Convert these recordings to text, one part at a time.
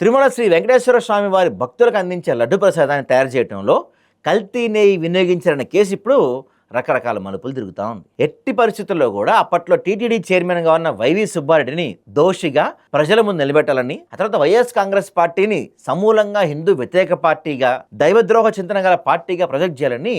తిరుమల శ్రీ వెంకటేశ్వర స్వామి వారి భక్తులకు అందించే లడ్డు ప్రసాదాన్ని తయారు చేయడంలో కల్తీ నెయ్యి వినియోగించారన్న కేసు ఇప్పుడు రకరకాల మలుపులు తిరుగుతూ ఉంది. ఎట్టి పరిస్థితుల్లో కూడా అప్పట్లో టీటీడీ చైర్మన్గా ఉన్న వైవి సుబ్బారెడ్డిని దోషిగా ప్రజల ముందు నిలబెట్టాలని ఆ తర్వాత వైఎస్ కాంగ్రెస్ పార్టీని సమూలంగా హిందూ వ్యతిరేక పార్టీగా దైవద్రోహ చింతన గల పార్టీగా ప్రొజెక్ట్ చేయాలని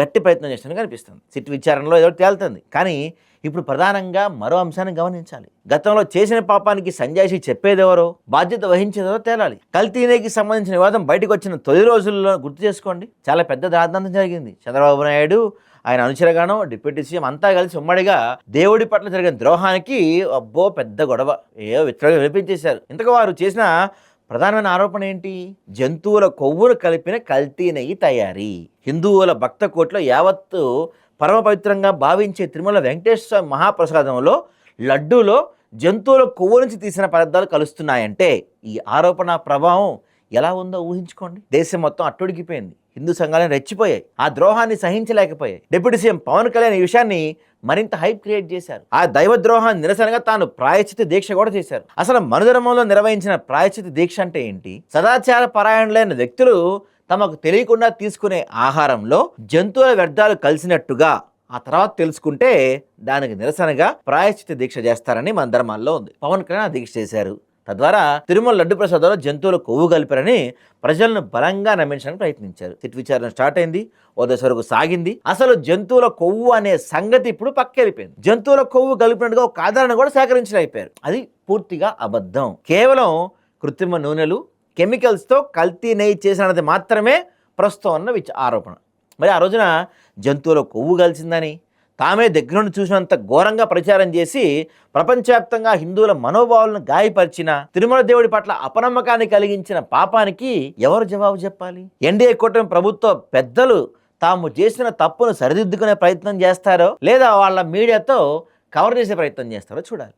గట్టి ప్రయత్నం చేస్తున్నట్టు కనిపిస్తుంది. సిట్ విచారణలో ఏదో తేలుతుంది. కానీ ఇప్పుడు ప్రధానంగా మరో అంశాన్ని గమనించాలి. గతంలో చేసిన పాపానికి సంజాయిషి చెప్పేదెవరో బాధ్యత వహించేదో తేలాలి. కల్తీనేకి సంబంధించిన వివాదం బయటకు వచ్చిన తొలి రోజుల్లో గుర్తు చేసుకోండి. చాలా పెద్ద రాద్ధాంతం జరిగింది. చంద్రబాబు నాయుడు ఆయన అనుచరగానం డిప్యూటీ సీఎం అంతా కలిసి ఉమ్మడిగా దేవుడి పట్ల జరిగిన ద్రోహానికి అబ్బో పెద్ద గొడవ. ఏ విత్తగా వినిపించేశారు. ఇంతకు వారు చేసిన ప్రధానమైన ఆరోపణ ఏంటి? జంతువుల కొవ్వును కలిపిన కల్తీ నెయ్యి తయారీ. హిందువుల భక్త కోట్లో యావత్తు పరమ పవిత్రంగా భావించే తిరుమల వెంకటేశ్వర స్వామి మహాప్రసాదంలో లడ్డూలో జంతువుల కొవ్వు నుంచి తీసిన పదార్థాలు కలుస్తున్నాయంటే ఈ ఆరోపణ ప్రభావం ఎలా ఉందో ఊహించుకోండి. దేశం మొత్తం అట్టుడికిపోయింది. హిందూ సంఘాలను రెచ్చిపోయాయి. ఆ ద్రోహాన్ని సహించలేకపోయాయి. డిప్యూటీ సీఎం పవన్ కళ్యాణ్ ఈ విషయాన్ని మరింత హైప్ క్రియేట్ చేశారు. ఆ దైవ ద్రోహాన్ని నిరసనగా తాను ప్రాయశ్చిత దీక్ష కూడా చేశారు. అసలు మనుధర్మంలో నిర్వహించిన ప్రాయచిత దీక్ష అంటే ఏంటి? సదాచార పరాయణులైన వ్యక్తులు తమకు తెలియకుండా తీసుకునే ఆహారంలో జంతువుల వ్యర్థాలు కలిసినట్టుగా ఆ తర్వాత తెలుసుకుంటే దానికి నిరసనగా ప్రాయశ్చిత దీక్ష చేస్తారని మన ధర్మాల్లో ఉంది. పవన్ కళ్యాణ్ దీక్ష చేశారు. తద్వారా తిరుమల లడ్డు ప్రసాదంలో జంతువుల కొవ్వు కలిపారని ప్రజలను బలంగా నమ్మించడానికి ప్రయత్నించారు. సిట్ విచారణ స్టార్ట్ అయింది. ఓ దశ వరకు సాగింది. అసలు జంతువుల కొవ్వు అనే సంగతి ఇప్పుడు పక్కెళ్ళిపోయింది. జంతువుల కొవ్వు కలిపినట్టుగా ఒక ఆధారణ కూడా సేకరించలేకపోయారు. అది పూర్తిగా అబద్ధం. కేవలం కృత్రిమ నూనెలు కెమికల్స్తో కల్తీ నెయ్యి చేసినది మాత్రమే ప్రస్తుతం ఉన్న విచ ఆరోపణ. మరి ఆ రోజున జంతువుల కొవ్వు కలిసిందని తామే దగ్గర నుండి చూసినంత ఘోరంగా ప్రచారం చేసి ప్రపంచవ్యాప్తంగా హిందువుల మనోభావాలను గాయపరిచిన తిరుమల దేవుడి పట్ల అపనమ్మకాన్ని కలిగించిన పాపానికి ఎవరు జవాబు చెప్పాలి? ఎన్డీఏ కూటమి ప్రభుత్వ పెద్దలు తాము చేసిన తప్పును సరిదిద్దుకునే ప్రయత్నం చేస్తారో లేదా వాళ్ళ మీడియాతో కవర్ చేసే ప్రయత్నం చేస్తారో చూడాలి.